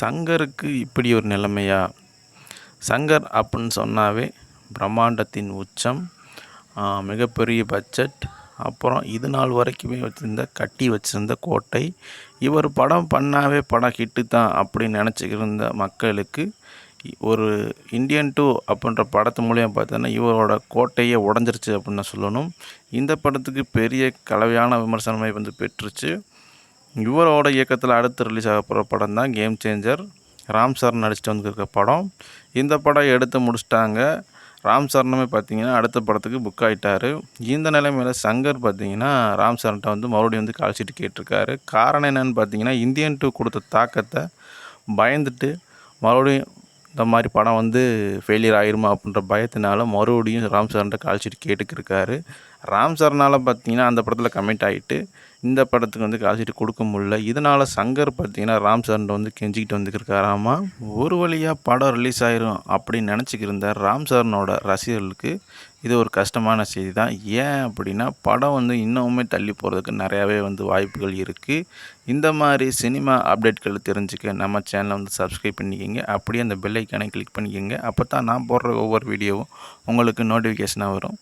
சங்கருக்கு இப்படி ஒரு நிலைமையா? சங்கர் அப்படின்னு சொன்னாவே பிரம்மாண்டத்தின் உச்சம் மிகப்பெரிய பட்ஜெட் அப்புறம் இது நாள் வரைக்குமே வச்சுருந்த கட்டி வச்சுருந்த கோட்டை இவர் படம் பண்ணாவே படம் ஹிட்டு தான் அப்படின்னு நினச்சிக்கிருந்த மக்களுக்கு ஒரு இந்தியன் டூ அப்படின்ற படத்து மூலியம் பார்த்தோன்னா இவரோட கோட்டையே உடஞ்சிருச்சு அப்படின்னு சொல்லணும். இந்த படத்துக்கு பெரிய கலவையான விமர்சனமே வந்து பெற்றுச்சு. இவரோட இயக்கத்தில் அடுத்து ரிலீஸ் ஆக போகிற படம் தான் கேம் சேஞ்சர் ராம் சரண் நடிச்சிட்டு வந்துருக்க படம். இந்த படம் எடுத்து முடிச்சிட்டாங்க. ராம் சரணமே பார்த்தீங்கன்னா அடுத்த படத்துக்கு புக் ஆகிட்டார் இந்த நிலைமையில் சங்கர் பார்த்தீங்கன்னா ராம் சரண்கிட்ட வந்து மறுபடியும் வந்து கால் ஷீட் கேட்டிருக்காரு. காரணம் என்னென்னு பார்த்தீங்கன்னா இந்தியன் டூ கொடுத்த தாக்கத்தை பயந்துட்டு மறுபடியும் இந்த மாதிரி படம் வந்து ஃபெயிலியர் ஆகிருமா அப்படின்ற பயத்தினால மறுபடியும் ராம் சரண்கிட்ட கால் ஷீட் கேட்டுக்கிருக்காரு. ராம் சரனால் பார்த்தீங்கன்னா அந்த படத்தில் கமிட் ஆகிட்டு இந்த படத்துக்கு வந்து காசீட்டு கொடுக்க முடியல. இதனால் சங்கர் பார்த்தீங்கன்னா ராம் சரண்ட வந்து கெஞ்சிக்கிட்டு வந்துக்கிருக்காராமா ஒரு வழியாக படம் ரிலீஸ் ஆயிரும் அப்படின்னு நினச்சிக்கிருந்த ராம் சரனோட ரசிகர்களுக்கு இது ஒரு கஷ்டமான செய்தி தான் ஏன் அப்படின்னா படம் வந்து இன்னமுமே தள்ளி போகிறதுக்கு நிறையாவே வந்து வாய்ப்புகள் இருக்குது இந்த மாதிரி சினிமா அப்டேட்கள் தெரிஞ்சுக்க நம்ம சேனலை வந்து சப்ஸ்கிரைப் பண்ணிக்கோங்க. அப்படியே அந்த பெல்லைக்கானை கிளிக் பண்ணிக்கோங்க. அப்போ தான் நான் போடுற ஒவ்வொரு வீடியோவும் உங்களுக்கு நோட்டிஃபிகேஷனாக வரும்.